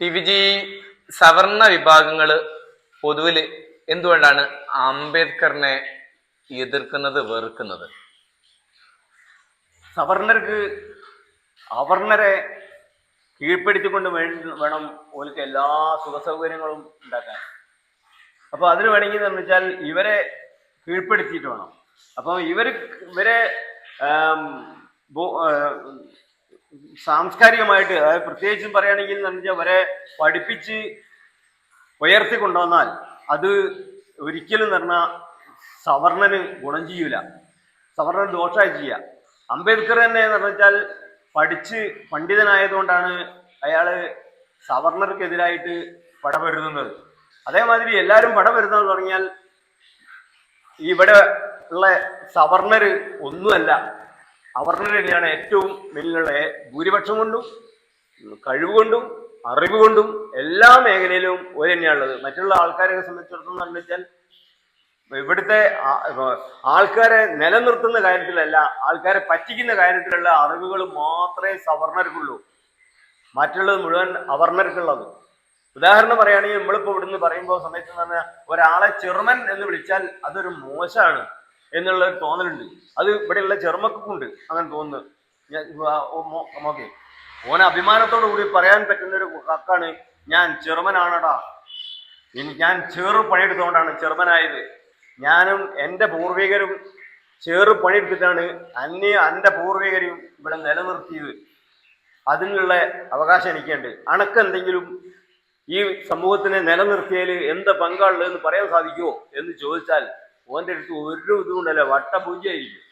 T V G സവർണ വിഭാഗങ്ങൾ പൊതുവിൽ എന്തുകൊണ്ടാണ് അംബേദ്കറിനെ എതിർക്കുന്നത് വെറുക്കുന്നത്? സവർണർക്ക് അവർണരെ കീഴ്പ്പെടുത്തിക്കൊണ്ട് വേണം ഓർക്ക് എല്ലാ സുഖ സൗകര്യങ്ങളും ഉണ്ടാക്കാൻ. അപ്പോൾ അതിന് വേണമെങ്കിൽ എന്ന് വെച്ചാൽ ഇവരെ കീഴ്പ്പെടുത്തിയിട്ട് വേണം. അപ്പം ഇവർ ഇവരെ സാംസ്കാരികമായിട്ട് അതായത് പ്രത്യേകിച്ചും പറയുകയാണെങ്കിൽ എന്ന് ഇവരെ പഠിപ്പിച്ച് ഉയർത്തി കൊണ്ടുവന്നാൽ അത് ഒരിക്കലും പറഞ്ഞാൽ സവർണന് ഗുണം ചെയ്യൂല. സവർണന് ദോഷമായി ചെയ്യുക അംബേദ്കർ തന്നെ വെച്ചാൽ പഠിച്ച് പണ്ഡിതനായതുകൊണ്ടാണ് അയാൾ സവർണർക്കെതിരായിട്ട് പടപരുതുന്നത്. അതേമാതിരി എല്ലാവരും പടപരുതെന്ന് തുടങ്ങിയാൽ ഇവിടെ ഉള്ള സവർണര് ഒന്നുമല്ല. അവർണർ തന്നെയാണ് ഏറ്റവും വലിയുള്ള ഭൂരിപക്ഷം കൊണ്ടും കഴിവ് കൊണ്ടും അറിവ് കൊണ്ടും എല്ലാ മേഖലയിലും ഒരു തന്നെയാണുള്ളത്. മറ്റുള്ള ആൾക്കാരെ സംബന്ധിച്ചിടത്തോളം എന്ന് വെച്ചാൽ ഇവിടുത്തെ ആൾക്കാരെ നിലനിർത്തുന്ന കാര്യത്തിലല്ല ആൾക്കാരെ പറ്റിക്കുന്ന കാര്യത്തിലുള്ള അറിവുകൾ മാത്രമേ സവർണർക്കുള്ളൂ മറ്റുള്ളത് മുഴുവൻ അവർണർക്കുള്ളത് ഉദാഹരണം പറയുകയാണെങ്കിൽ നമ്മളിപ്പോ ഇവിടുന്ന് പറയുമ്പോൾ സമയത്ത് പറഞ്ഞാൽ ഒരാളെ ചെറുമൻ എന്ന് വിളിച്ചാൽ അതൊരു മോശമാണ്. എന്നുള്ള ഒരു തോന്നലുണ്ട്. അത് ഇവിടെയുള്ള ചെറുമക്കുണ്ട് അങ്ങനെ തോന്നുന്നു. ഓക്കെ. ഓനെ അഭിമാനത്തോടു കൂടി പറയാൻ പറ്റുന്ന ഒരു ഹക്കാണ് ഞാൻ ചെറുമനാണടാ ഞാൻ ചെറു പണിയെടുത്തുകൊണ്ടാണ് ചെറുമനായത് ഞാനും എന്റെ പൂർവികരും ചെറു പണിയെടുത്തിട്ടാണ് അന്യ എന്റെ പൂർവികരും ഇവിടെ നിലനിർത്തിയത്. അതിനുള്ള അവകാശം എനിക്കുണ്ട്. അണക്കെന്തെങ്കിലും ഈ സമൂഹത്തിനെ നിലനിർത്തിയതിൽ എന്ത് പങ്കാളുള്ളത് എന്ന് പറയാൻ സാധിക്കുമോ? എന്ന് ചോദിച്ചാൽ ഓന്റെ അടുത്ത് ഒരു ഇതുകൊണ്ടല്ല വട്ടപൂജയായിരിക്കും.